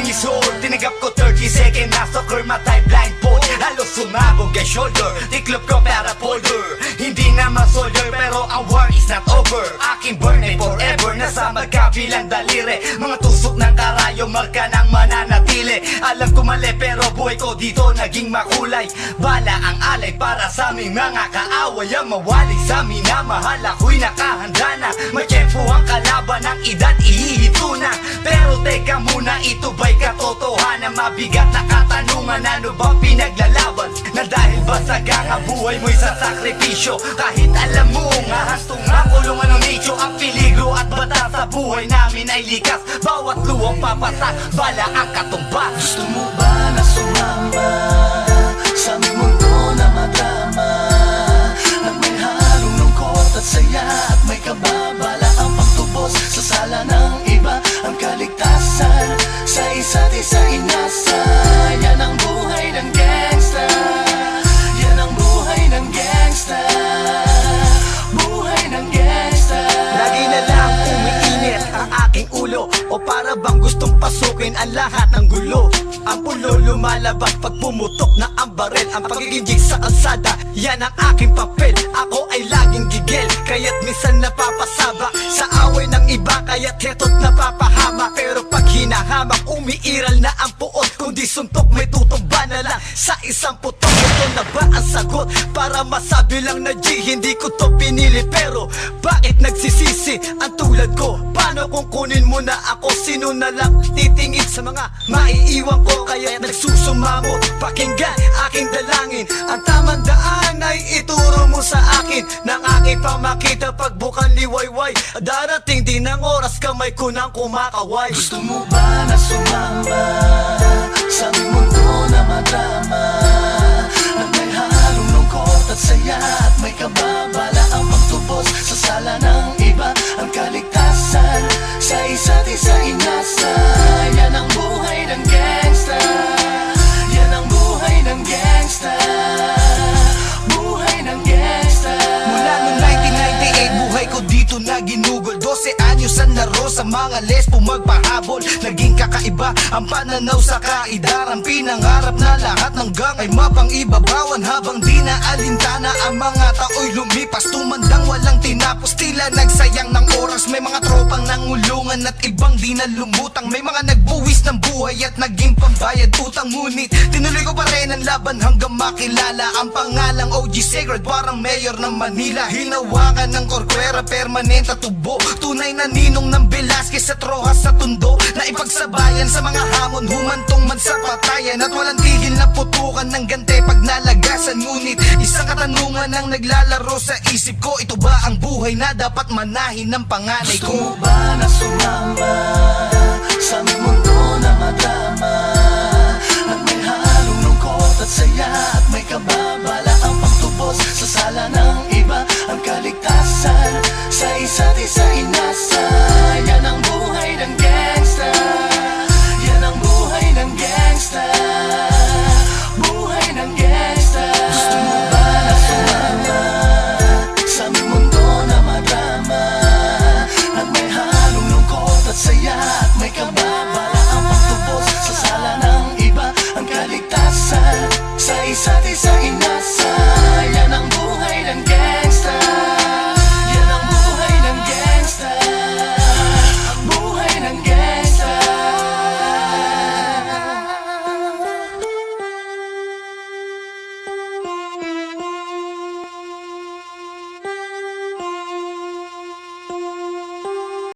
ko 14 years old Tinagap ko 30 second na soccer matay blindfold Halos sumabog ang shoulder Tiklop ko para folder. Hindi na ma-soldier Pero ang war is not over. Aking burn ay forever Nasa magkabilang daliri. Mga tusok ng karayo Marka ng mananatili. Alam ko mali pero buhay ko dito naging makulay. Bala ang alay para sa aming mga kaaway. Ang mawali sa minamahal Ako'y nakahanda na. May tempo ang kalaban ng edad ihihito na. Pero teka muna ito ba'y katotohanan Mabigat na katanungan. Ano ba pinaglalaban? Na dahil ba sa ganga buhay mo'y sa sakripisyo? Kahit alam mo nga hastong nga kulungan ng nicho Ang peligro at bata sa buhay namin ay likas. Bawat luwang papasak bala ang katumbas isa't isa inasa Yan ang buhay ng gangsta Yan ang buhay ng gangsta Buhay ng gangsta Lagi na lang umiinit ang aking ulo. O para bang gustong pasukin ang lahat ng gulo. Ang pulo lumalabas pag pumutok na ang baril. Ang pagiging jig sa kalsada, yan ang aking papel. Ako ay laging gigil, kaya't minsan napapasaba. Sa away ng iba, kaya't heto't napapahama. Pero pag hinahamak, umiiral na ang puot Kundi suntok may tutumba na lang sa isang putok Ito na ba ang sagot? Para masabi lang na G, hindi ko to pinili Pero bakit nagsisisi ang tulad ko? Paano kung kunin mo na ako? Sino na lang titingin sa mga maiiwan ko? Kaya nagsusumamot, pakinggan aking dalangin Ang tamang daan ay ituro mo sa akin Nang aking pamakita pagbukan liwayway Darating din ang oras kamay ko nang kumakaway. Gusto mo ba na 12 anyos ang laro sa mga lesbo magpahabol Naging kakaiba ang pananaw sa kaidaran Pinangarap na lahat ng gang ay mapang-ibabawan Habang di na alintana. Ang mga tao'y lumipas Tumandang walang tinapos, tila nagsayang ng oras May mga tropang nangulungan at ibang di na lumutang May mga nagbuwis ng buhay at naging pambayad utang. Ngunit tinuloy ko pa rin ang laban hanggang makilala Ang pangalang OG Sacred parang mayor ng Manila. Hinawakan ng korkwera permanente tubo. Tunay na ninong ng Velasquez at Rojas sa tundo. Na ipagsabayan sa mga hamon humantong man sa patayan. At walang tigil na putukan ng gante pag nalagasan. Ngunit isang katanungan ang naglalaro sa isip ko. Ito ba ang buhay na dapat manahin ng nanay Gusto mo ba na sumama Sa aming mundo na madama? At may halong lungkot at saya at may kaba?